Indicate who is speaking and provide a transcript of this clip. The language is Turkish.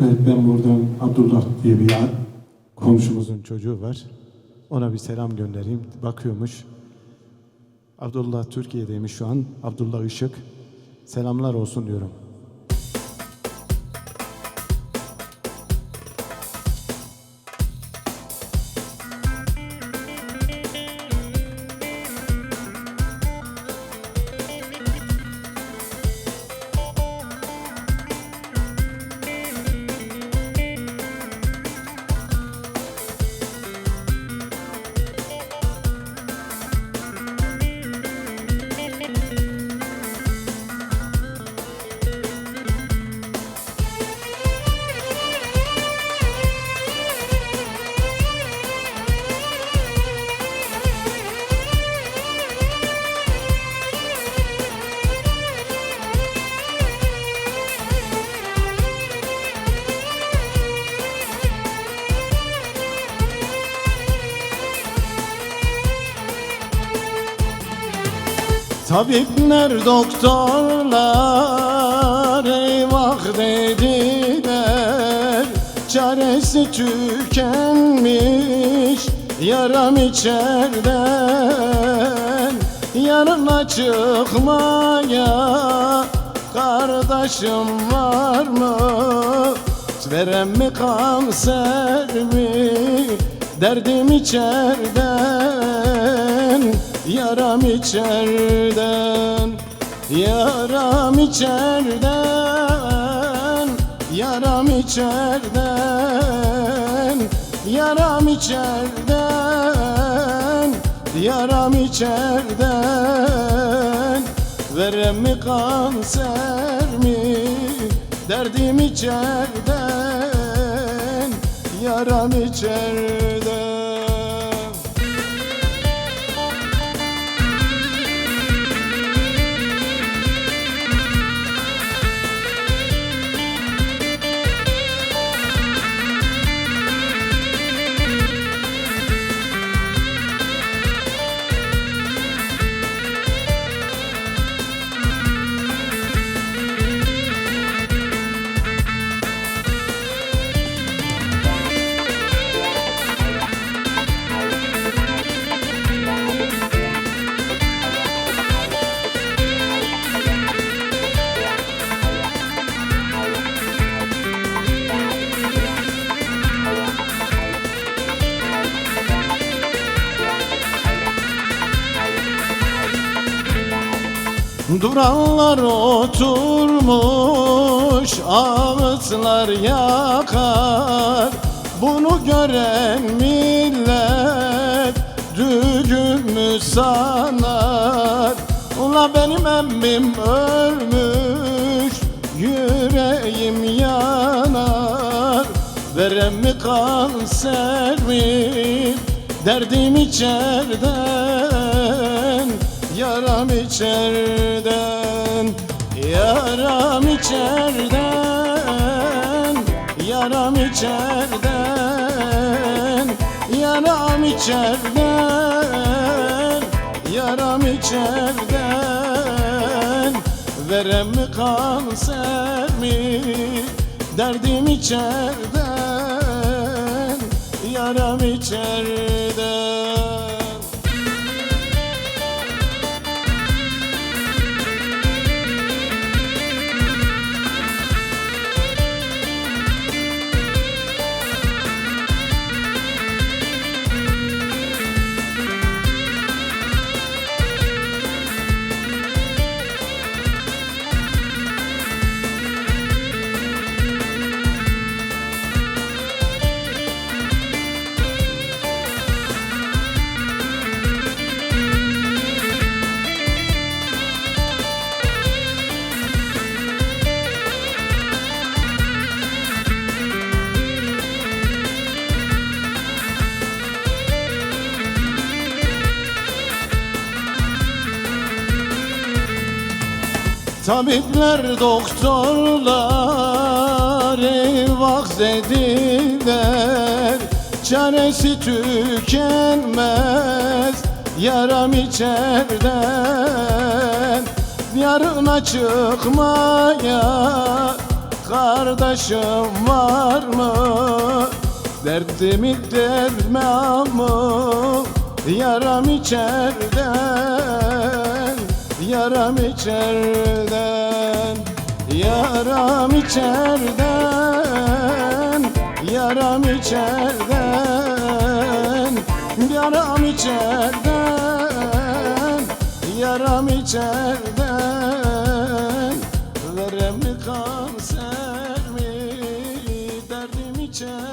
Speaker 1: Evet ben buradan Abdullah diye bir komşumuzun çocuğu var. Ona bir selam göndereyim. Bakıyormuş. Abdullah Türkiye'deymiş şu an. Abdullah Işık. Selamlar olsun diyorum. Tabipler doktorlar eyvah dediler Çaresi tükenmiş yaram içerden Yarına çıkmaya kardeşim var mı? Verem mi kanser mi? Derdim içerden Yaram içerden Yaram içerden Yaram içerden Yaram içerden Yaram içerden. Verem mi kanser mi? Derdim içerden Yaram içerden Duranlar oturmuş, ağıtlar yakar. Bunu gören millet düğümü sanar. Ula benim emmim ölmüş, yüreğim yanar. Verem mi kanser mi, derdim içerden Yaram içerden, yaram içerden, yaram içerden, yaram içerden, yaram içerden. Verem mi kanser mi, derdim içerden, yaram içerden. Tabipler doktorlar eyvah dediler Çaresi tükenmez yaram içerden. Yarına çıkmaya kardeşim var mı? Derdimi derme ama Yaram içerden Yaram içerden Yaram içerden Yaram içerden Yaram içerden. Verem mi kanser mi? Derdim içerden